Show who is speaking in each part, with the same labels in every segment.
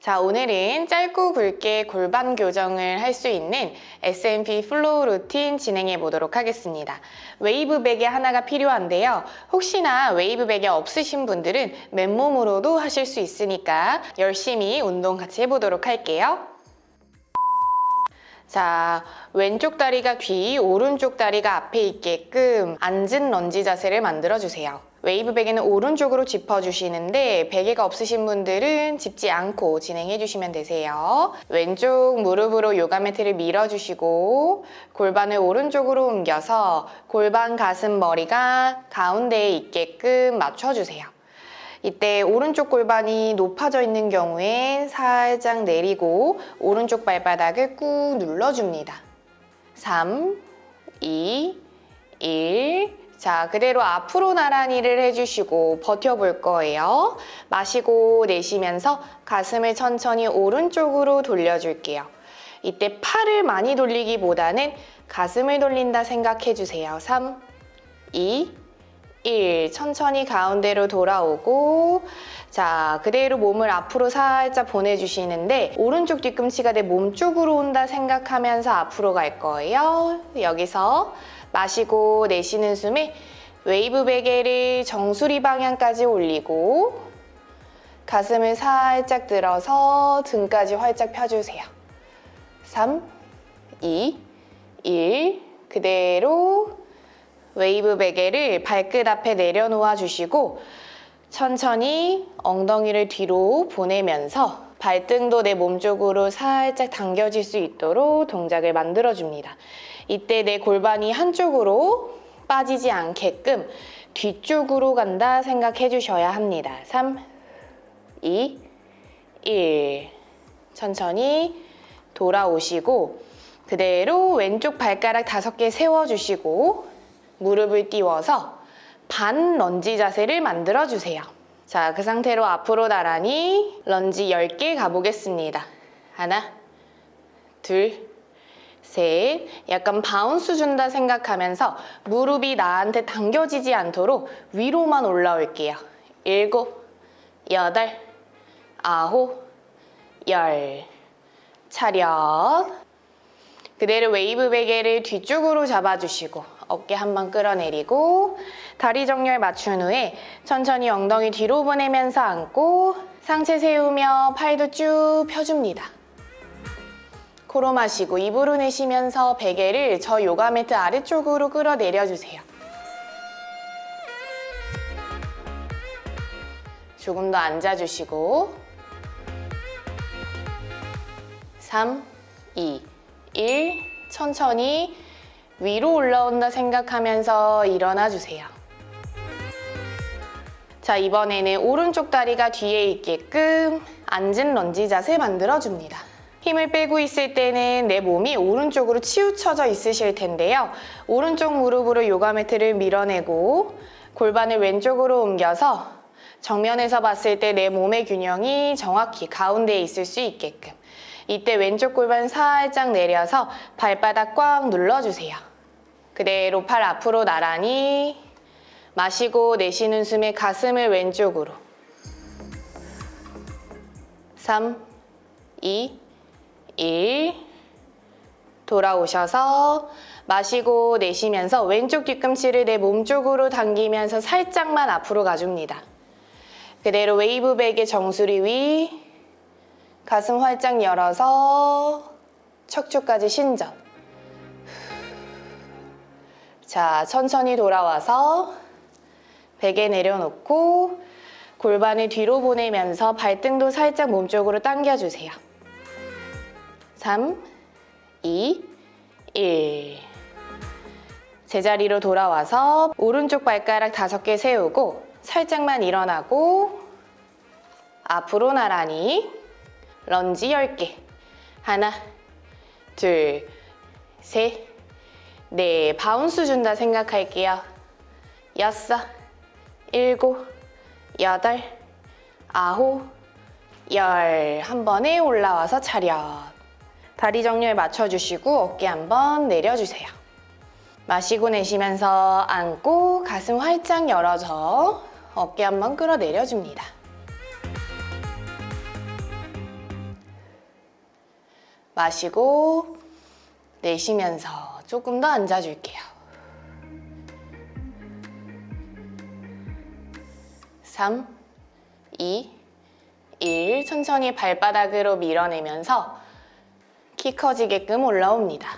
Speaker 1: 자, 오늘은 짧고 굵게 골반 교정을 할 수 있는 S&P 플로우 루틴 진행해 보도록 하겠습니다. 웨이브 베개 하나가 필요한데요. 혹시나 웨이브 베개 없으신 분들은 맨몸으로도 하실 수 있으니까 열심히 운동 같이 해보도록 할게요. 자, 왼쪽 다리가 뒤, 오른쪽 다리가 앞에 있게끔 앉은 런지 자세를 만들어주세요. 웨이브 베개는 오른쪽으로 짚어주시는데 베개가 없으신 분들은 짚지 않고 진행해주시면 되세요. 왼쪽 무릎으로 요가 매트를 밀어주시고 골반을 오른쪽으로 옮겨서 골반, 가슴, 머리가 가운데에 있게끔 맞춰주세요. 이때 오른쪽 골반이 높아져 있는 경우에 살짝 내리고 오른쪽 발바닥을 꾹 눌러줍니다. 3, 2, 1. 자, 그대로 앞으로 나란히를 해주시고 버텨볼 거예요. 마시고 내쉬면서 가슴을 천천히 오른쪽으로 돌려줄게요. 이때 팔을 많이 돌리기보다는 가슴을 돌린다 생각해주세요. 3, 2, 1. 천천히 가운데로 돌아오고 자 그대로 몸을 앞으로 살짝 보내주시는데 오른쪽 뒤꿈치가 내 몸 쪽으로 온다 생각하면서 앞으로 갈 거예요. 여기서 마시고 내쉬는 숨에 웨이브 베개를 정수리 방향까지 올리고 가슴을 살짝 들어서 등까지 활짝 펴주세요. 3, 2, 1 그대로 웨이브 베개를 발끝 앞에 내려놓아 주시고 천천히 엉덩이를 뒤로 보내면서 발등도 내 몸 쪽으로 살짝 당겨질 수 있도록 동작을 만들어 줍니다. 이때 내 골반이 한쪽으로 빠지지 않게끔 뒤쪽으로 간다 생각해 주셔야 합니다. 3, 2, 1. 천천히 돌아오시고 그대로 왼쪽 발가락 다섯 개 세워주시고 무릎을 띄워서 반 런지 자세를 만들어 주세요. 자, 그 상태로 앞으로 나란히 런지 10개 가보겠습니다. 하나, 둘, 셋. 약간 바운스 준다 생각하면서 무릎이 나한테 당겨지지 않도록 위로만 올라올게요. 일곱, 여덟, 아홉, 열. 차렷. 그대로 웨이브 베개를 뒤쪽으로 잡아주시고 어깨 한번 끌어내리고 다리 정렬 맞춘 후에 천천히 엉덩이 뒤로 보내면서 앉고 상체 세우며 팔도 쭉 펴줍니다. 코로 마시고 입으로 내쉬면서 베개를 저 요가 매트 아래쪽으로 끌어내려 주세요. 조금 더 앉아주시고 3, 2, 1 천천히 위로 올라온다 생각하면서 일어나 주세요. 자, 이번에는 오른쪽 다리가 뒤에 있게끔 앉은 런지 자세 만들어 줍니다. 힘을 빼고 있을 때는 내 몸이 오른쪽으로 치우쳐져 있으실 텐데요. 오른쪽 무릎으로 요가 매트를 밀어내고 골반을 왼쪽으로 옮겨서 정면에서 봤을 때 내 몸의 균형이 정확히 가운데에 있을 수 있게끔 이때 왼쪽 골반 살짝 내려서 발바닥 꽉 눌러주세요. 그대로 팔 앞으로 나란히 마시고 내쉬는 숨에 가슴을 왼쪽으로 3, 2, 1 돌아오셔서 마시고 내쉬면서 왼쪽 뒤꿈치를 내 몸 쪽으로 당기면서 살짝만 앞으로 가줍니다. 그대로 웨이브 베개 정수리 위 가슴 활짝 열어서 척추까지 신전. 자, 천천히 돌아와서 베개 내려놓고 골반을 뒤로 보내면서 발등도 살짝 몸쪽으로 당겨주세요. 3, 2, 1. 제자리로 돌아와서 오른쪽 발가락 다섯 개 세우고 살짝만 일어나고 앞으로 나란히 런지 10개. 하나, 둘, 셋, 넷. 바운스 준다 생각할게요. 여섯, 일곱, 여덟, 아홉, 열. 한 번에 올라와서 차렷. 다리 정렬 맞춰주시고 어깨 한번 내려주세요. 마시고 내쉬면서 앉고 가슴 활짝 열어서 어깨 한번 끌어내려줍니다. 마시고 내쉬면서 조금 더 앉아줄게요. 3, 2, 1 천천히 발바닥으로 밀어내면서 키 커지게끔 올라옵니다.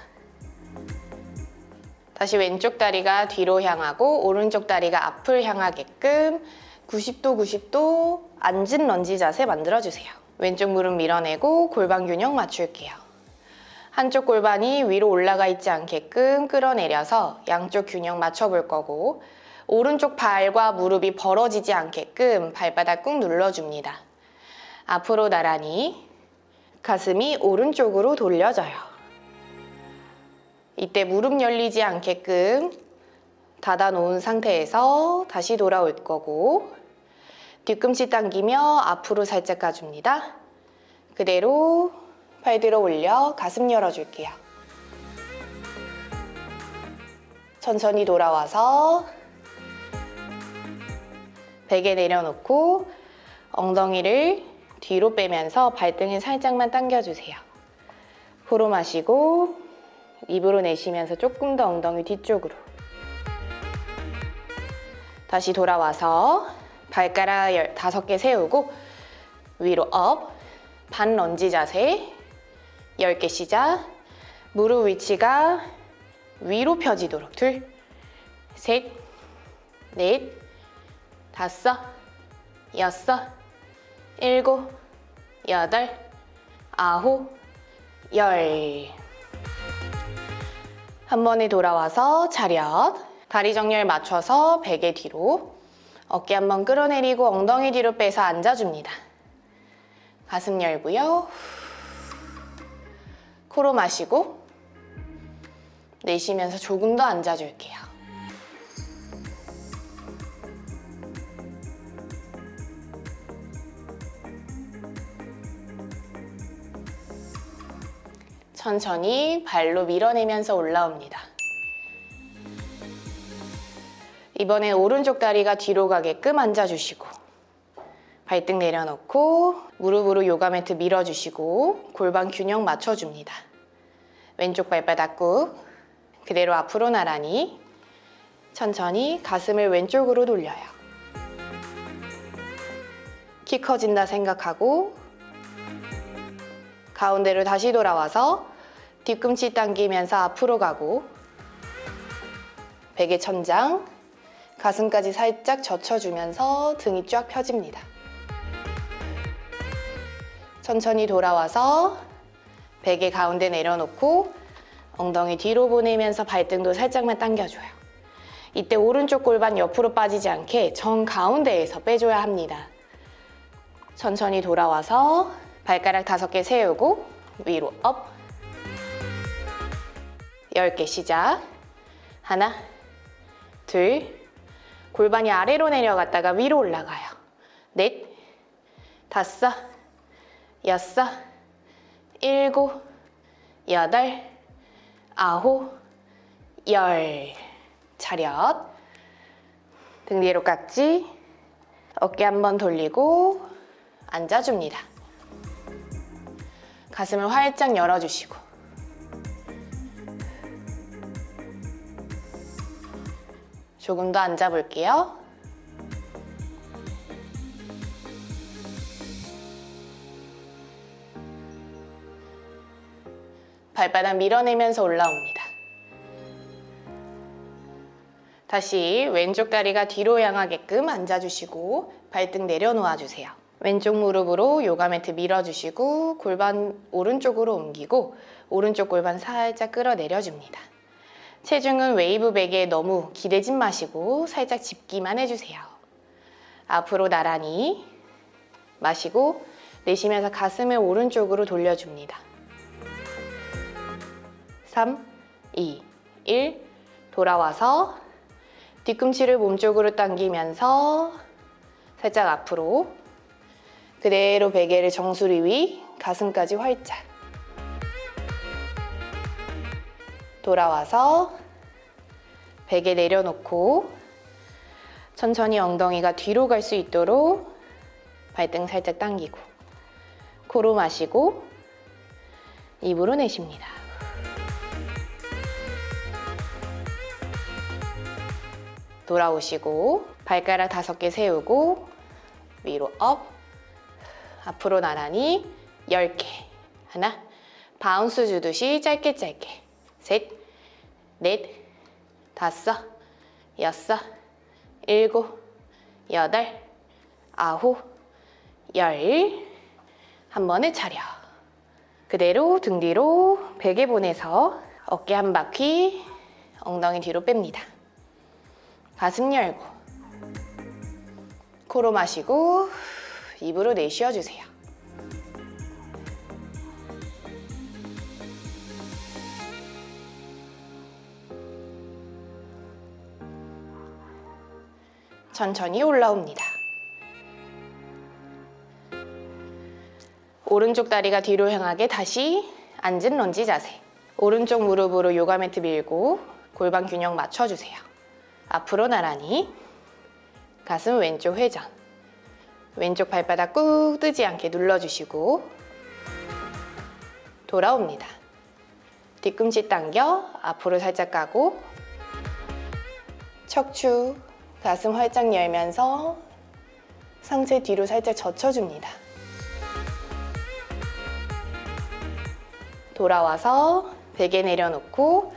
Speaker 1: 다시 왼쪽 다리가 뒤로 향하고 오른쪽 다리가 앞을 향하게끔 90도 90도 앉은 런지 자세 만들어주세요. 왼쪽 무릎 밀어내고 골반 균형 맞출게요. 한쪽 골반이 위로 올라가 있지 않게끔 끌어내려서 양쪽 균형 맞춰볼 거고 오른쪽 발과 무릎이 벌어지지 않게끔 발바닥 꾹 눌러줍니다. 앞으로 나란히 가슴이 오른쪽으로 돌려져요. 이때 무릎 열리지 않게끔 닫아놓은 상태에서 다시 돌아올 거고 뒤꿈치 당기며 앞으로 살짝 가줍니다. 그대로 팔 들어 올려 가슴 열어줄게요. 천천히 돌아와서 베개 내려놓고 엉덩이를 뒤로 빼면서 발등을 살짝만 당겨주세요. 코로 마시고 입으로 내쉬면서 조금 더 엉덩이 뒤쪽으로. 다시 돌아와서 발가락 15개 세우고 위로 업, 반 런지 자세 10개 시작. 무릎 위치가 위로 펴지도록 둘, 셋, 넷, 다섯, 여섯, 일곱, 여덟, 아홉, 열. 한 번에 돌아와서 차렷. 다리 정렬 맞춰서 베개 뒤로. 어깨 한 번 끌어내리고 엉덩이 뒤로 빼서 앉아줍니다. 가슴 열고요. 코로 마시고 내쉬면서 조금 더 앉아줄게요. 천천히 발로 밀어내면서 올라옵니다. 이번엔 오른쪽 다리가 뒤로 가게끔 앉아주시고 발등 내려놓고 무릎으로 요가 매트 밀어주시고 골반 균형 맞춰줍니다. 왼쪽 발바닥 꾹 그대로 앞으로 나란히 천천히 가슴을 왼쪽으로 돌려요. 키 커진다 생각하고 가운데로 다시 돌아와서 뒤꿈치 당기면서 앞으로 가고 베개 천장 가슴까지 살짝 젖혀주면서 등이 쫙 펴집니다. 천천히 돌아와서 베개 가운데 내려놓고 엉덩이 뒤로 보내면서 발등도 살짝만 당겨줘요. 이때 오른쪽 골반 옆으로 빠지지 않게 정 가운데에서 빼줘야 합니다. 천천히 돌아와서 발가락 다섯 개 세우고 위로 업. 10개 시작. 하나 둘. 골반이 아래로 내려갔다가 위로 올라가요. 넷. 다섯 여섯 일곱 여덟 아홉 열. 차렷. 등 뒤로 깍지. 어깨 한번 돌리고 앉아줍니다. 가슴을 활짝 열어주시고. 조금 더 앉아볼게요. 발바닥 밀어내면서 올라옵니다. 다시 왼쪽 다리가 뒤로 향하게끔 앉아주시고 발등 내려놓아 주세요. 왼쪽 무릎으로 요가 매트 밀어주시고 골반 오른쪽으로 옮기고 오른쪽 골반 살짝 끌어내려줍니다. 체중은 웨이브 베개에 너무 기대지 마시고 살짝 짚기만 해주세요. 앞으로 나란히 마시고 내쉬면서 가슴을 오른쪽으로 돌려줍니다. 3, 2, 1 돌아와서 뒤꿈치를 몸쪽으로 당기면서 살짝 앞으로 그대로 베개를 정수리 위 가슴까지 활짝 돌아와서 베개 내려놓고 천천히 엉덩이가 뒤로 갈 수 있도록 발등 살짝 당기고 코로 마시고 입으로 내쉽니다. 돌아오시고 발가락 다섯 개 세우고 위로 업 앞으로 나란히 10개 하나 바운스 주듯이 짧게 짧게 셋, 넷, 다섯, 여섯, 일곱, 여덟, 아홉, 열. 한 번에 차려. 그대로 등 뒤로 베개 보내서 어깨 한 바퀴 엉덩이 뒤로 뺍니다. 가슴 열고 코로 마시고 입으로 내쉬어 주세요. 천천히 올라옵니다. 오른쪽 다리가 뒤로 향하게 다시 앉은 런지 자세. 오른쪽 무릎으로 요가 매트 밀고 골반 균형 맞춰주세요. 앞으로 나란히 가슴 왼쪽 회전. 왼쪽 발바닥 꾹 뜨지 않게 눌러주시고 돌아옵니다. 뒤꿈치 당겨 앞으로 살짝 가고 척추 가슴 활짝 열면서 상체 뒤로 살짝 젖혀줍니다. 돌아와서 베개 내려놓고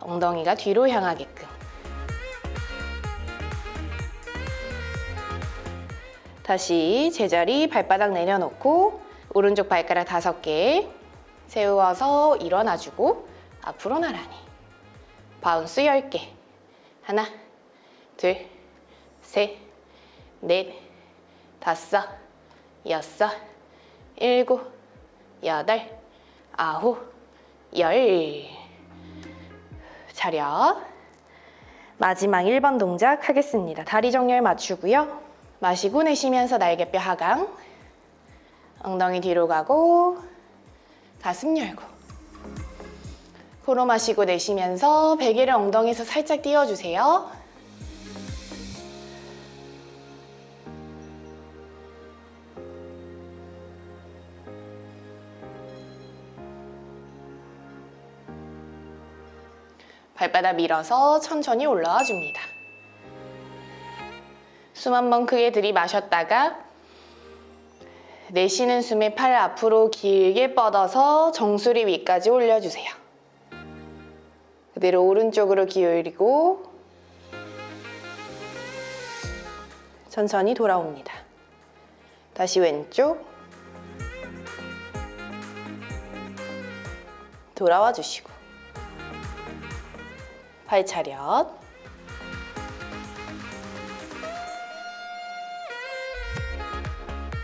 Speaker 1: 엉덩이가 뒤로 향하게끔. 다시 제자리 발바닥 내려놓고 오른쪽 발가락 다섯 개 세워서 일어나주고 앞으로 나란히 바운스 열개 하나 둘 셋, 넷, 다섯, 여섯, 일곱, 여덟, 아홉, 열. 차렷. 마지막 1번 동작 하겠습니다. 다리 정렬 맞추고요. 마시고 내쉬면서 날개뼈 하강. 엉덩이 뒤로 가고 가슴 열고. 코로 마시고 내쉬면서 베개를 엉덩이에서 살짝 띄워주세요. 발바닥 밀어서 천천히 올라와 줍니다. 숨 한 번 크게 들이마셨다가 내쉬는 숨에 팔 앞으로 길게 뻗어서 정수리 위까지 올려주세요. 그대로 오른쪽으로 기울이고 천천히 돌아옵니다. 다시 왼쪽 돌아와 주시고 팔 차렷